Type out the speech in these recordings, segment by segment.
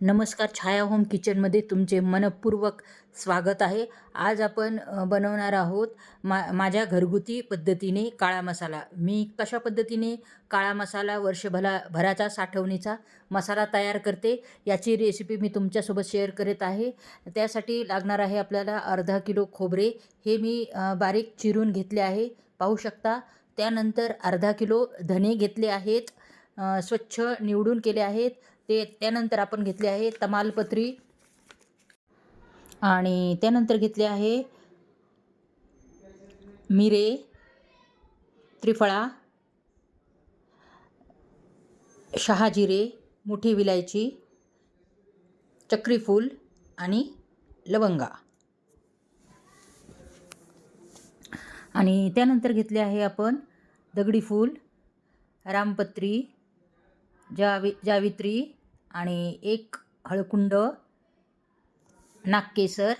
नमस्कार छाया होम किचनमध्ये तुमचे मनपूर्वक स्वागत आहे. आज आपण बनवणार आहोत मा माझ्या घरगुती पद्धतीने काळा मसाला. मी कशा पद्धतीने काळा मसाला वर्षभरा भराचा साठवणीचा मसाला तयार करते याची रेसिपी मी तुमच्यासोबत शेअर करत आहे. त्यासाठी लागणार आहे आपल्याला अर्धा किलो खोबरे. हे मी बारीक चिरून घेतले आहे. पाहू शकता त्यानंतर अर्धा किलो धने घेतले आहेत. स्वच्छ निवडून केले आहेत. ते त्यानंतर आपण घेतले आहे तमालपत्री. आणि त्यानंतर घेतले आहे मिरे त्रिफळा शहाजिरे मोठी विलायची चक्रीफूल आणि लवंगा. आणि त्यानंतर घेतले आहे आपण दगडी फूल रामपत्री जावी जावित्री आणि एक हळकुंड नागकेसर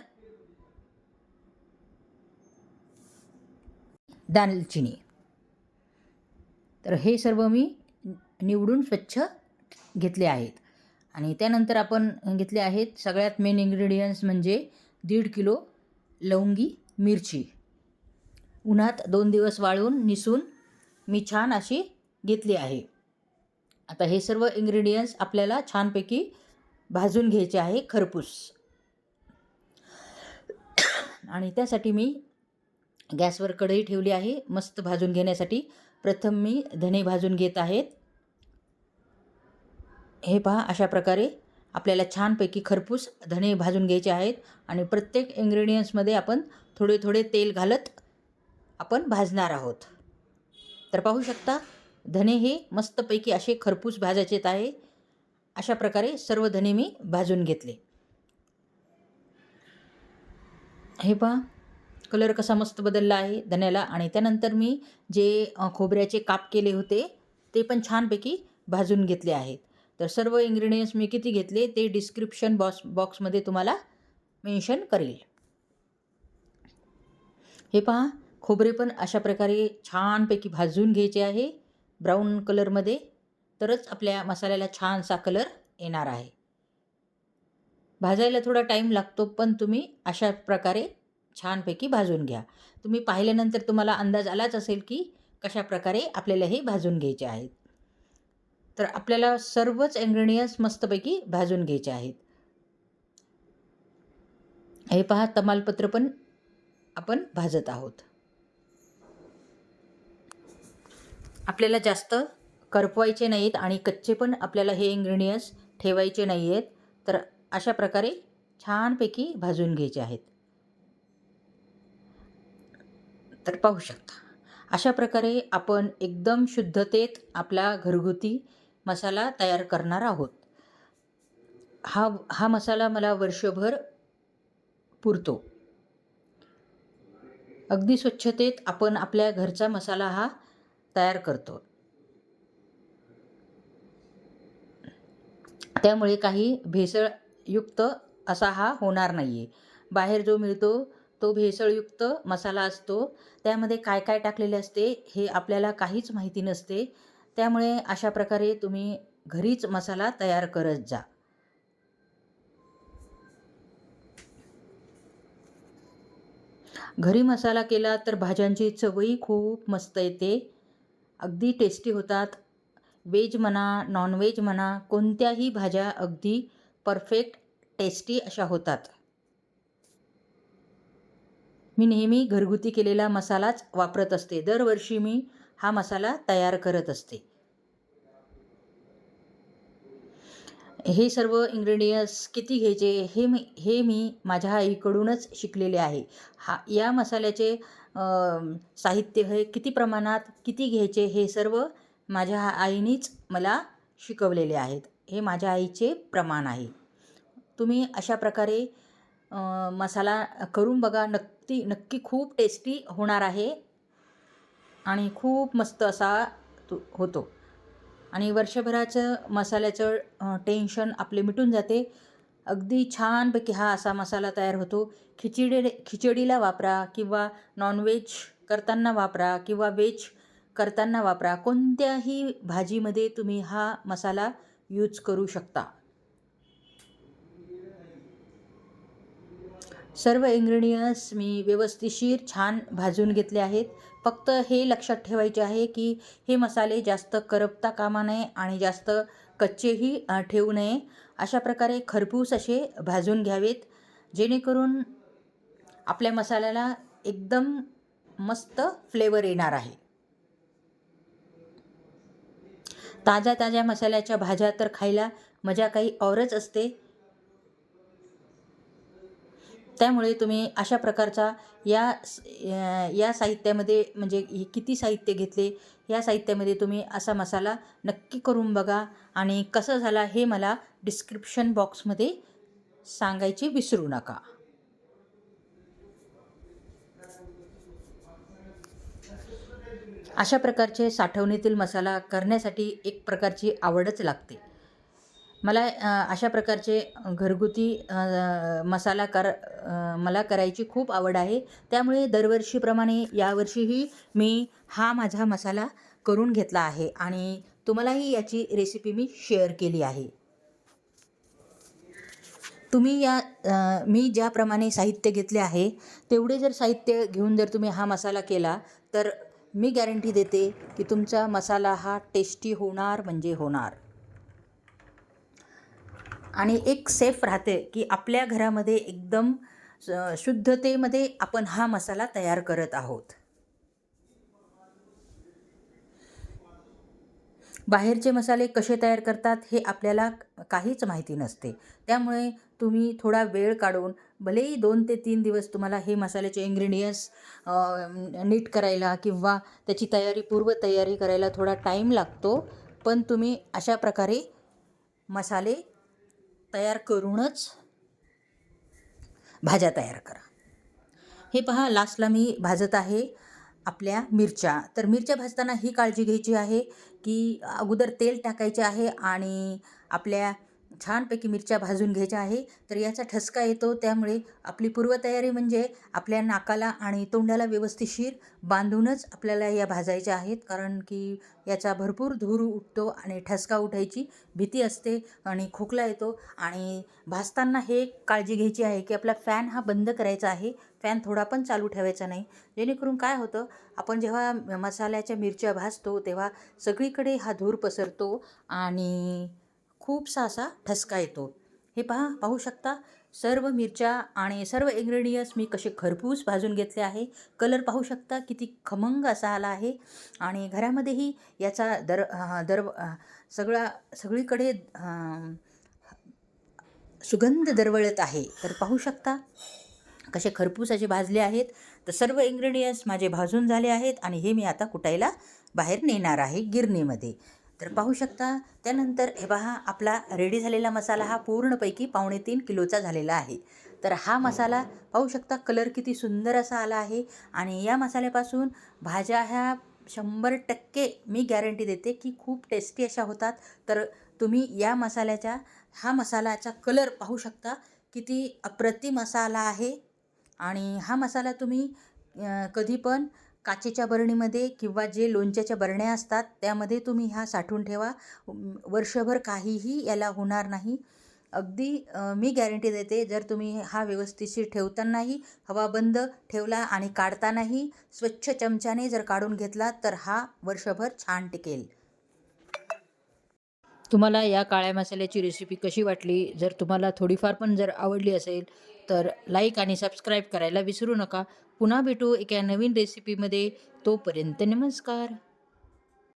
दालचिनी. तर हे सर्व मी निवडून स्वच्छ घेतले आहेत. आणि त्यानंतर आपण घेतले आहेत सगळ्यात मेन इन्ग्रेडियंट्स म्हणजे दीड किलो लवंगी मिरची. उन्हात दोन दिवस वाळून निसून मी छान अशी घेतली आहे. आता हे सर्व इंग्रेडियंट्स आपल्याला छानपैकी भाजून घ्यायचे आहे खरपूस. आणि त्यासाठी मी गॅसवर कढई ठेवली आहे मस्त भाजून घेण्यासाठी. प्रथम मी धने भाजून घेत आहेत. हे पहा अशा प्रकारे आपल्याला छानपैकी खरपूस धने भाजून घ्यायचे आहेत. आणि प्रत्येक इंग्रेडियंट्समध्ये आपण थोडे थोडे तेल घालत आपण भाजणार आहोत. तर पाहू शकता धने हे मस्तपैकी असे खरपूस भाजायचेत आहे. अशा प्रकारे सर्व धने मी भाजून घेतले. हे पहा कलर कसा मस्त बदलला आहे धन्याला. आणि त्यानंतर मी जे खोबऱ्याचे काप केले होते ते पण छानपैकी भाजून घेतले आहेत. तर सर्व इन्ग्रेडियंट्स मी किती घेतले ते डिस्क्रिप्शन बॉक्स बॉक्समध्ये तुम्हाला मेन्शन करेल. हे पहा खोबरे पण अशा प्रकारे छानपैकी भाजून घ्यायचे आहे. ब्राऊन कलरमध्ये तरच आपल्या मसाल्याला छानसा कलर येणार आहे. भाजायला थोडा टाईम लागतो पण तुम्ही अशा प्रकारे छानपैकी भाजून घ्या. तुम्ही पाहिल्यानंतर तुम्हाला अंदाज आलाच असेल की कशा प्रकारे आपल्याला हे भाजून घ्यायचे आहेत. तर आपल्याला सर्वच इन्ग्रेडियंट्स मस्तपैकी भाजून घ्यायचे आहेत. हे पहा तमालपत्र पण आपण भाजत आहोत. आपल्याला जास्त करपवायचे नाहीत आणि कच्चे पण आपल्याला हे इंग्रेडियंट्स ठेवायचे नाही आहेत तर अशा प्रकारे छानपैकी भाजून घ्यायचे आहेत. तर पाहू शकता. अशा प्रकारे आपण एकदम शुद्धतेत आपला घरगुती मसाला तयार करणार आहोत. हा हा मसाला मला वर्षभर पुरतो. अगदी स्वच्छतेत आपण आपल्या घरचा मसाला हा तयार करतो. त्यामुळे काही भेसळयुक्त असा हा होणार नाही आहे बाहेर जो मिळतो तो भेसळयुक्त मसाला असतो. त्यामध्ये काय काय टाकलेले असते हे आपल्याला काहीच माहिती नसते. त्यामुळे अशा प्रकारे तुम्ही घरीच मसाला तयार करत जा. घरी मसाला केला तर भाज्यांची चवही खूप मस्त येते. अगदी टेस्टी होतात. व्हेज म्हणा नॉनव्हेज म्हणा कोणत्याही भाज्या अगदी परफेक्ट टेस्टी अशा होतात. मी नेहमी घरगुती केलेला मसालाच वापरत असते. दरवर्षी मी हा मसाला तयार करत असते. हे सर्व इंग्रेडियंट्स किती घ्यायचे हे मी हे मी माझ्या आईकडूनच शिकलेले आहे. हा या मसाल्याचे साहित्य हे किती प्रमाणात किती घ्यायचे हे सर्व माझ्या आईनीच मला शिकवलेले आहेत. हे माझ्या आईचे प्रमाण आहे. तुम्ही अशा प्रकारे मसाला करून बघा. नक्की नक्की खूप टेस्टी होणार आहे. आणि खूप मस्त असा तो होतो. आणि वर्षभराचं मसाल्याचं टेन्शन आपले मिटून जाते. अगदी छानपैकी हा असा मसाला तयार होतो. खिचडी खिचडीला वापरा किंवा नॉनव्हेज करताना वापरा किंवा व्हेज करताना वापरा. कोणत्याही भाजीमध्ये तुम्ही हा मसाला यूज करू शकता. सर्व इंग्रेडियंट्स मी व्यवस्थिशीर छान भाजून घेतले आहेत. फक्त हे लक्षात ठेवायचे आहे की हे मसाले जास्त करपता कामा नये आणि जास्त कच्चेही ठेवू नये. अशा प्रकारे खरपूस असे भाजून घ्यावेत. जेणेकरून आपल्या मसाल्याला एकदम मस्त फ्लेवर येणार आहे. ताज्या ताज्या मसाल्याच्या भाज्या तर खायला मजा काही औरच असते. त्यामुळे तुम्ही अशा प्रकारचा या या- या साहित्यामध्ये म्हणजे हे किती साहित्य घेतले या साहित्यामध्ये तुम्ही असा मसाला नक्की करून बघा आणि कसं झाला हे मला डिस्क्रिप्शन बॉक्समध्ये सांगायचे विसरू नका. अशा प्रकारचे साठवणीतील मसाला करण्यासाठी एक प्रकारची आवडच लागते. मला अशा प्रकारचे घरगुती मसाला कर मला करायची खूप आवड आहे. त्यामुळे दरवर्षीप्रमाणे यावर्षीही मी हा माझा मसाला करून घेतला आहे आणि तुम्हालाही याची रेसिपी मी शेअर केली आहे. तुम्ही या आ, मी ज्याप्रमाणे साहित्य घेतले आहे तेवढे जर साहित्य घेऊन जर तुम्ही हा मसाला केला तर मी गॅरंटी देते की तुमचा मसाला हा टेस्टी होणार म्हणजे होणार. आणि एक सेफ राहते की आपल्या घरामध्ये एकदम शुद्धतेमध्ये आपण हा मसाला तयार करत आहोत. बाहेरचे मसाले कसे तयार करतात हे आपल्याला काहीच माहिती नसते. त्यामुळे तुम्ही थोडा वेळ काढून भलेही दोन ते तीन दिवस तुम्हाला हे मसाल्याचे इन्ग्रेडियंट्स नीट करायला किंवा त्याची तयारी पूर्वतयारी करायला थोडा टाईम लागतो पण तुम्ही अशा प्रकारे मसाले तयार करूनच भाज्या तयार करा. हे पहा लास्टला मी भाजत आहे आपल्या मिरच्या. तर मिरच्या भाजताना ही काळजी घ्यायची आहे की अगोदर तेल टाकायचे आहे आणि आपल्या छानपैकी मिरच्या भाजून घ्यायच्या आहे. तर याचा ठसका येतो. त्यामुळे आपली पूर्वतयारी म्हणजे आपल्या नाकाला आणि तोंडाला व्यवस्थिशीर बांधूनच आपल्याला या भाजायच्या आहेत. कारण की याचा भरपूर धूर उठतो आणि ठसका उठायची भीती असते आणि खोकला येतो. आणि भाजताना हे काळजी घ्यायची आहे की आपला फॅन हा बंद करायचा आहे. फॅन थोडा पण चालू ठेवायचा नाही. जेणेकरून काय होतं आपण जेव्हा मसाल्याच्या मिरच्या भाजतो तेव्हा सगळीकडे हा धूर पसरतो आणि खूपसा असा ठसका येतो. हे पहा पाहू शकता सर्व मिरच्या आणि सर्व इंग्रेडियंट्स मी कसे खरपूस भाजून घेतले आहे. कलर पाहू शकता किती खमंग असा आला आहे. आणि घरामध्येही याचा दर दर सगळा सगळीकडे सुगंध दरवळत आहे. तर पाहू शकता कसे खरपूस असे भाजले आहेत. तर सर्व इंग्रेडियंट्स माझे भाजून झाले आहेत आणि हे मी आता कुटायला बाहेर नेणार आहे गिरणीमध्ये. तर पाहू शकता त्यानंतर हे पहा आपला रेडी झालेला मसाला हा पूर्णपैकी पावणे तीन किलोचा झालेला आहे. तर हा मसाला पाहू शकता कलर किती सुंदर असा आला आहे आणि या मसाल्यापासून भाज्या ह्या शंभर टक्के मी गॅरंटी देते की खूप टेस्टी अशा होतात. तर तुम्ही या मसाल्याच्या हा मसाल्याचा कलर पाहू शकता किती अप्रतिम असा आला आहे. आणि हा मसाला तुम्ही कधी पण काचेच्या बरणीमध्ये किंवा जे लोणच्याच्या बरण्या असतात त्यामध्ये तुम्ही हा साठवून ठेवा. वर्षभर काहीही याला होणार नाही. अगदी मी गॅरंटी देते जर तुम्ही हा व्यवस्थितशीर ठेवतानाही हवा बंद ठेवला आणि काढतानाही स्वच्छ चमच्याने जर काढून घेतला तर हा वर्षभर छान टिकेल. तुम्हाला या काळ्या मसाल्याची रेसिपी कशी वाटली? जर तुम्हाला थोडीफार पण जर आवडली असेल तर लाईक आणि सबस्क्राईब करायला विसरू नका. पुन्हा भेटू एका नवीन रेसिपीमध्ये तोपर्यंत नमस्कार.